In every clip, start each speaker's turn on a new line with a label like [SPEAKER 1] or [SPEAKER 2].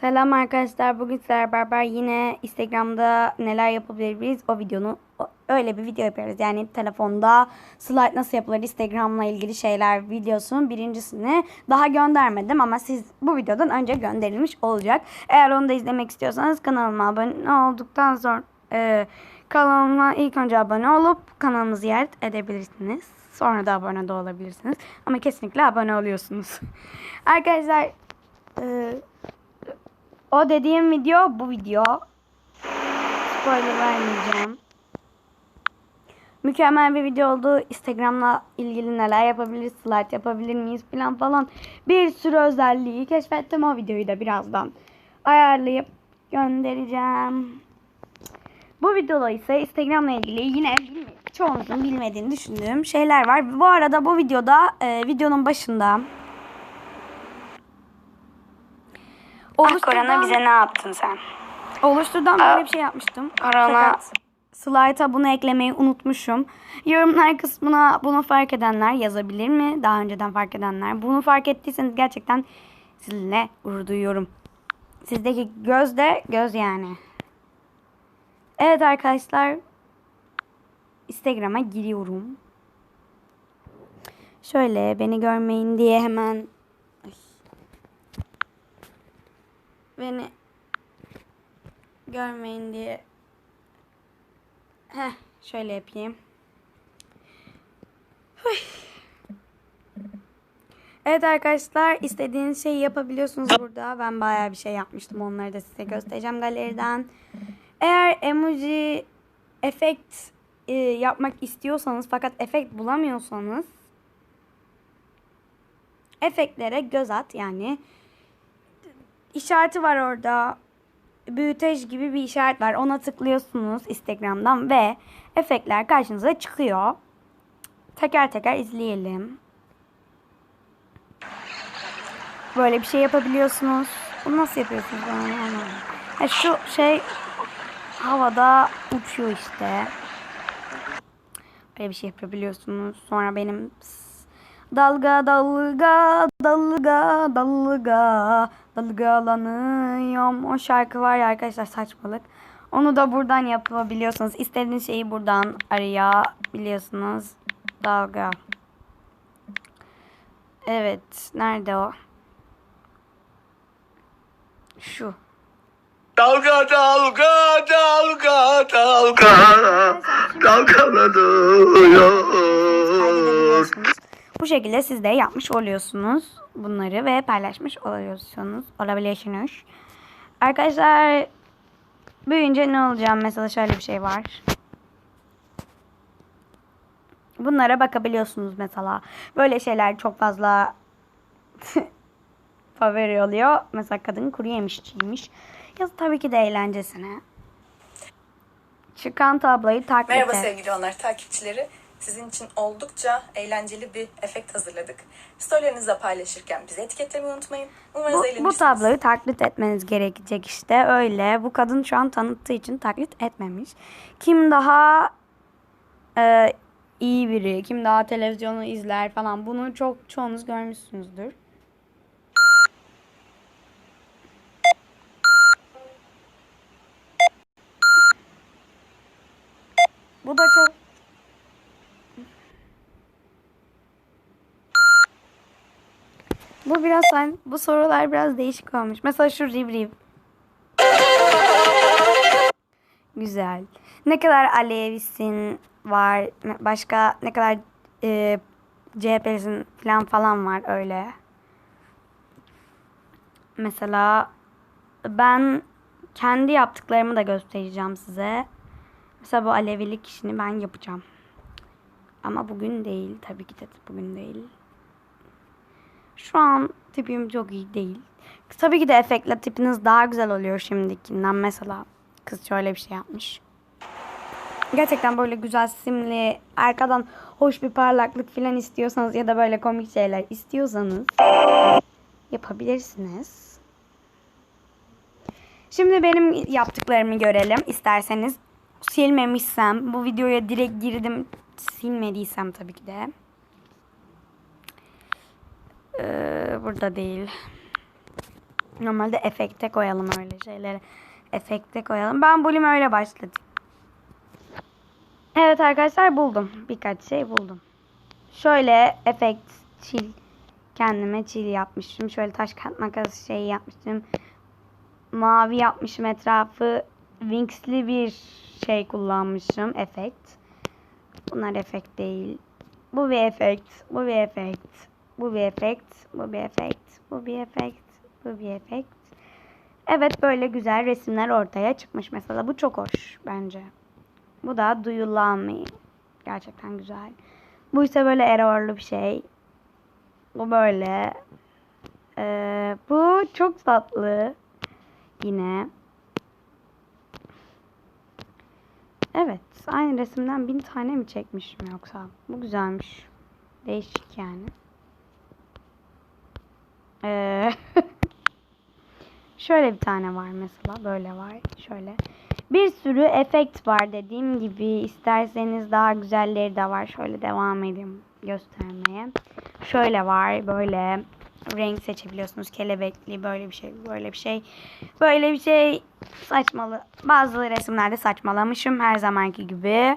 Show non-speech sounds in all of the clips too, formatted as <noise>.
[SPEAKER 1] Selam arkadaşlar. Bugün sizlerle beraber yine Instagram'da neler yapabiliriz o videonu öyle bir video yapıyoruz. Yani telefonda slide nasıl yapılır Instagram'la ilgili şeyler videosunun birincisini daha göndermedim ama siz bu videodan önce gönderilmiş olacak. Eğer onu da izlemek istiyorsanız kanalıma abone olduktan sonra e, kanalıma ilk önce abone olup kanalımı ziyaret edebilirsiniz. Sonra da abone de olabilirsiniz. Ama kesinlikle abone oluyorsunuz. <laughs> Arkadaşlar e, o dediğim video bu video. Spoiler vermeyeceğim. Mükemmel bir video oldu. Instagram'la ilgili neler yapabiliriz, slide yapabilir miyiz falan falan. Bir sürü özelliği keşfettim o videoyu da birazdan ayarlayıp göndereceğim. Bu videoda ise Instagram'la ilgili yine çoğunuzun bilmediğini düşündüğüm şeyler var. Bu arada bu videoda e, videonun başında
[SPEAKER 2] Korona bize ne yaptın sen?
[SPEAKER 1] Oluşturdan böyle bir şey yapmıştım.
[SPEAKER 2] Korona-
[SPEAKER 1] Fakat slayta bunu eklemeyi unutmuşum. Yorumlar kısmına bunu fark edenler yazabilir mi? Daha önceden fark edenler. Bunu fark ettiyseniz gerçekten sizinle gurur duyuyorum. Sizdeki göz de göz yani. Evet arkadaşlar. Instagram'a giriyorum. Şöyle beni görmeyin diye hemen beni görmeyin diye. Heh, şöyle yapayım. Huy. Evet arkadaşlar istediğiniz şeyi yapabiliyorsunuz burada. Ben bayağı bir şey yapmıştım. Onları da size göstereceğim galeriden. Eğer emoji efekt e, yapmak istiyorsanız fakat efekt bulamıyorsanız efektlere göz at yani işareti var orada büyüteç gibi bir işaret var. Ona tıklıyorsunuz Instagram'dan ve efektler karşınıza çıkıyor. Teker teker izleyelim. Böyle bir şey yapabiliyorsunuz. Bunu nasıl yapıyorsunuz? Ben anlamadım. Şu şey havada uçuyor işte. Böyle bir şey yapabiliyorsunuz. Sonra benim dalga dalga dalga dalga dalgalanıyorum. O şarkı var ya arkadaşlar saçmalık. Onu da buradan yapabiliyorsunuz. İstediğiniz şeyi buradan arayabiliyorsunuz. Dalga. Evet. Nerede o? Şu.
[SPEAKER 3] Dalga dalga dalga dalga dalgalanıyor.
[SPEAKER 1] Bu şekilde siz de yapmış oluyorsunuz bunları ve paylaşmış oluyorsunuz. Olabiliyorsunuz. Arkadaşlar büyüyünce ne olacağım? Mesela şöyle bir şey var. Bunlara bakabiliyorsunuz mesela. Böyle şeyler çok fazla <laughs> favori oluyor. Mesela kadın kuru yemişçiymiş. Ya tabii ki de eğlencesine. Çıkan tabloyu
[SPEAKER 4] Merhaba
[SPEAKER 1] et.
[SPEAKER 4] sevgili onlar takipçileri. Sizin için oldukça eğlenceli bir efekt hazırladık. Storylerinizle paylaşırken bizi etiketlemeyi unutmayın. Umarız
[SPEAKER 1] Bu, bu tabloyu taklit etmeniz gerekecek işte öyle. Bu kadın şu an tanıttığı için taklit etmemiş. Kim daha e, iyi biri, kim daha televizyonu izler falan bunu çok çoğunuz görmüşsünüzdür. Bu da çok Bu biraz bu sorular biraz değişik olmuş. Mesela şu riv riv. Güzel. Ne kadar Alevisin var. Başka ne kadar e, CHP'lisin falan falan var öyle. Mesela ben kendi yaptıklarımı da göstereceğim size. Mesela bu Alevilik işini ben yapacağım. Ama bugün değil. Tabii ki de bugün değil. Şu an tipim çok iyi değil. Tabii ki de efektle tipiniz daha güzel oluyor şimdikinden. Mesela kız şöyle bir şey yapmış. Gerçekten böyle güzel simli, arkadan hoş bir parlaklık falan istiyorsanız ya da böyle komik şeyler istiyorsanız yapabilirsiniz. Şimdi benim yaptıklarımı görelim isterseniz. Silmemişsem, bu videoya direkt girdim silmediysem tabii ki de. Ee, burada değil. Normalde efekte koyalım öyle şeyleri. Efekte koyalım. Ben bölüm öyle başladım. Evet arkadaşlar buldum. Birkaç şey buldum. Şöyle efekt çil kendime çil yapmışım. Şöyle taş kağıt makas şey yapmıştım. Mavi yapmışım etrafı. Wings'li bir şey kullanmışım. Efekt. Bunlar efekt değil. Bu bir efekt. Bu bir efekt. Bu bir efekt. Bu bir efekt. Bu bir efekt. Bu bir efekt. Evet böyle güzel resimler ortaya çıkmış mesela. Bu çok hoş bence. Bu da Me. Gerçekten güzel. Bu ise böyle errorlu bir şey. Bu böyle. Ee, bu çok tatlı. Yine. Evet. Aynı resimden bin tane mi çekmişim yoksa? Bu güzelmiş. Değişik yani. Ee, <laughs> şöyle bir tane var mesela. Böyle var. Şöyle. Bir sürü efekt var dediğim gibi. İsterseniz daha güzelleri de var. Şöyle devam edeyim göstermeye. Şöyle var. Böyle renk seçebiliyorsunuz. Kelebekli böyle bir şey. Böyle bir şey. Böyle bir şey saçmalı. Bazı resimlerde saçmalamışım her zamanki gibi.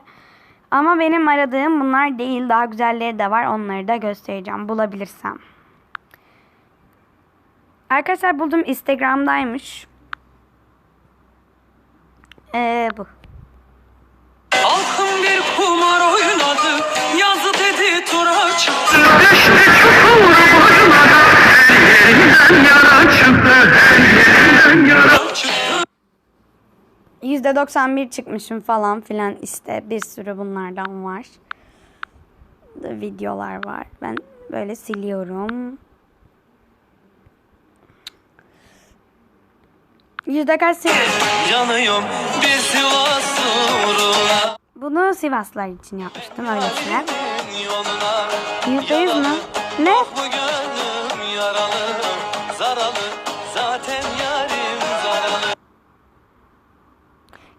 [SPEAKER 1] Ama benim aradığım bunlar değil. Daha güzelleri de var. Onları da göstereceğim bulabilirsem. Arkadaşlar buldum Instagram'daymış. Ee, bu.
[SPEAKER 2] Halkım bir kumar oynadı Yazı dedi tura çıktı çıktı
[SPEAKER 1] %91 çıkmışım falan filan işte bir sürü bunlardan var. Videolar var. Ben böyle siliyorum. Yüzde kaç sil-
[SPEAKER 2] Yanıyorum bir Sivas uğruna
[SPEAKER 1] Bunu Sivaslar için yapmıştım öylesine. Yüzde yüz mü? Ne?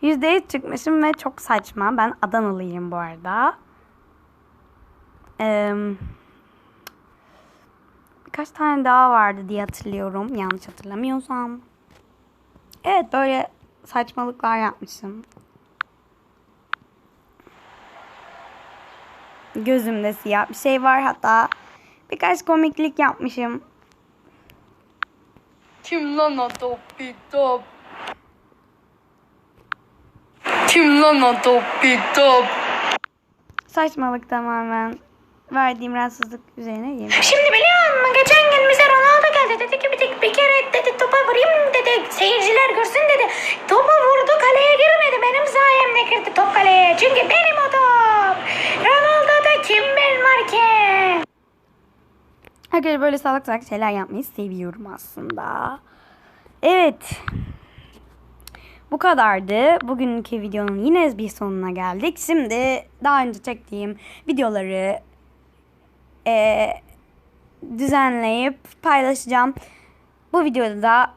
[SPEAKER 1] Yüzde yüz çıkmışım ve çok saçma. Ben Adanalıyım bu arada. Ee, birkaç tane daha vardı diye hatırlıyorum. Yanlış hatırlamıyorsam. Evet böyle saçmalıklar yapmışım. Gözümde siyah bir şey var. Hatta birkaç komiklik yapmışım.
[SPEAKER 5] Kim lan o topi top? Kim lan o topi top?
[SPEAKER 1] Saçmalık tamamen. Verdiğim rahatsızlık üzerine yemin.
[SPEAKER 6] Şimdi biliyor musun? Geçen gün bize Ronaldo geldi. Dedi ki bir, tek- bir kere dedi topa vurayım dedi. Seyirciler görsün dedi. Topu vurdu kaleye girmedi. Benim sayemde girdi top kaleye. Çünkü benim o top. Ronaldo'da kim ben varken?
[SPEAKER 1] Arkadaşlar böyle salak salak şeyler yapmayı seviyorum aslında. Evet. Bu kadardı. Bugünkü videonun yine bir sonuna geldik. Şimdi daha önce çektiğim videoları eee, düzenleyip paylaşacağım. Bu videoda da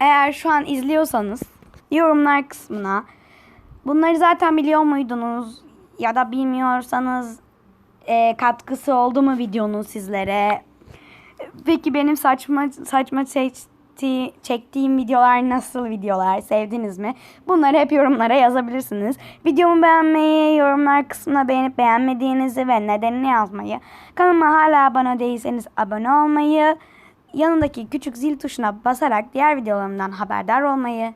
[SPEAKER 1] eğer şu an izliyorsanız yorumlar kısmına bunları zaten biliyor muydunuz ya da bilmiyorsanız e, katkısı oldu mu videonun sizlere? Peki benim saçma saçma çekti, çektiğim videolar nasıl videolar? Sevdiniz mi? Bunları hep yorumlara yazabilirsiniz. Videomu beğenmeyi, yorumlar kısmına beğenip beğenmediğinizi ve nedenini yazmayı, kanalıma hala abone değilseniz abone olmayı, yanındaki küçük zil tuşuna basarak diğer videolarımdan haberdar olmayı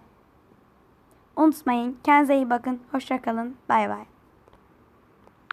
[SPEAKER 1] unutmayın. Kendinize iyi bakın. Hoşçakalın. Bay bay.